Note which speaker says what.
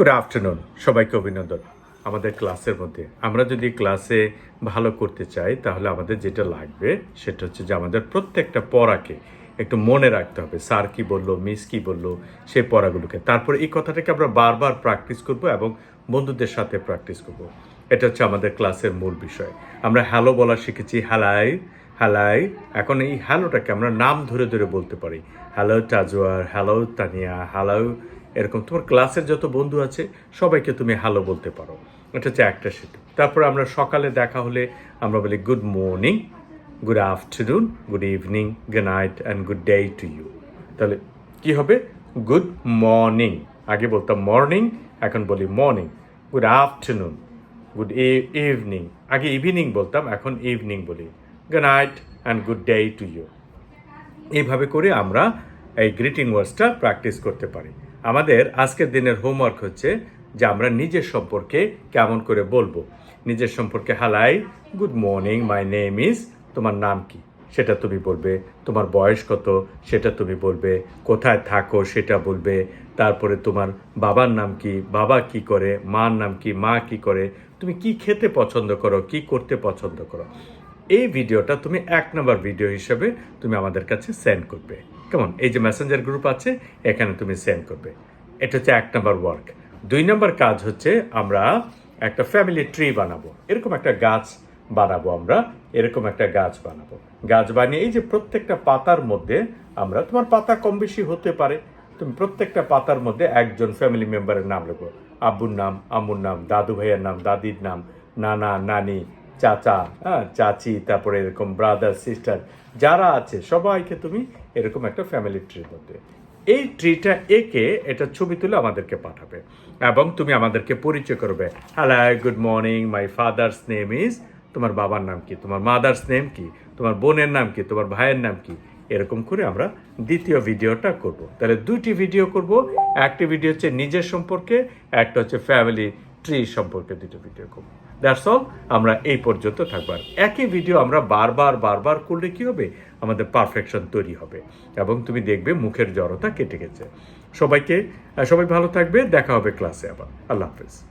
Speaker 1: Good afternoon সবাইকে অভিনন্দন। আমাদের ক্লাসের মধ্যে আমরা যদি ক্লাসে ভালো করতে চাই, তাহলে আমাদের যেটা লাগবে, সেটা হচ্ছে যে আমাদের প্রত্যেকটা পড়াকে একটু মনে রাখতে হবে। স্যার কি বলল, মিস কি বলল সেই পড়াগুলোকে। তারপর এই কথাটাকে আমরা বারবার প্র্যাকটিস করব এবং বন্ধুদের সাথে প্র্যাকটিস করব। এটা হচ্ছে আমাদের ক্লাসের মূল বিষয়। আমরা হ্যালো বলা শিখেছি হ্যালাই হ্যালাই এখন এই হ্যালোটাকে আমরা নাম ধরে ধরে বলতে পারি। Hello Tazwar hello Tania hello এরকম, তোমার ক্লাসের যত বন্ধু আছে, সবাইকে তুমি হ্যালো বলতে পারো। এটা হচ্ছে একটা সেতু তারপর আমরা সকালে দেখা হলে আমরা বলি good morning good afternoon good evening good night and good day to you তাহলে কি হবে? গুড মর্নিং আগে বলতাম মর্নিং এখন বলি morning good afternoon good evening আগে ইভিনিং বলতাম, এখন ইভিনিং বলি। Good night and good day to you এইভাবে করে আমরা এই গ্রিটিং ওয়ার্ডসটা প্র্যাকটিস করতে পারি। আমাদের আজকের দিনের হোমওয়ার্ক হচ্ছে যে আমরা নিজের সম্পর্কে কেমন করে বলব। নিজের সম্পর্কে, hello good morning my name is তোমার নাম কি? সেটা তুমি বলবে। তোমার বয়স কত? সেটা তুমি বলবে। কোথায় থাকো? সেটা বলবে। তারপরে তোমার বাবার নাম কি? বাবা কি করে? মার নাম কি? মা কি করে? তুমি কি খেতে পছন্দ করো? কি করতে পছন্দ করো? এই ভিডিওটা তুমি এক নম্বর ভিডিও হিসেবে তুমি আমাদের কাছে সেন্ড করবে। কেমন? এই যে মেসেঞ্জার গ্রুপ আছে, এখানে তুমি সেন্ড করবে। এটা হচ্ছে এক নম্বর ওয়ার্ক দুই নম্বর কাজ হচ্ছে আমরা একটা ফ্যামিলি ট্রি বানাবো। এরকম একটা গাছ বানাবো আমরা, এরকম একটা গাছ বানাবো। গাছ বানিয়ে এই যে প্রত্যেকটা পাতার মধ্যে আমরা, তোমার পাতা কম বেশি হতে পারে, তুমি প্রত্যেকটা পাতার মধ্যে একজন ফ্যামিলি মেম্বারের নাম লিখো। আব্বুর নাম, আম্মুর নাম, দাদু ভাইয়ের নাম, দাদির নাম, নানা, নানি চাচা হ্যাঁ চাচি, তারপরে এরকম ব্রাদার সিস্টার যারা আছে, সবাইকে তুমি এরকম একটা ফ্যামিলি ট্রির মধ্যে এই ট্রিটা এঁকে এটা ছবি তুলে আমাদেরকে পাঠাবে এবং তুমি আমাদেরকে পরিচয় করবে। Hello good morning my father's name is তোমার বাবার নাম কি? তোমার মাদার্স নেম কি? তোমার বোনের নাম কি? তোমার ভাইয়ের নাম কি? এরকম করে আমরা দ্বিতীয় ভিডিওটা করব। তাহলে দুইটি ভিডিও করব, একটি ভিডিও হচ্ছে নিজের সম্পর্কে, একটা হচ্ছে ফ্যামিলি ট্রি সম্পর্কে দুটো ভিডিও করব। দ্যাটস অল আমরা এই পর্যন্ত থাকব। আর একই ভিডিও আমরা বারবার বারবার করলে কি হবে? আমাদের পারফেকশন তৈরি হবে। এবং তুমি দেখবে মুখের জড়তা কেটে গেছে। সবাইকে, সবাই ভালো থাকবে। দেখা হবে ক্লাসে আবার। আল্লাহ হাফেজ।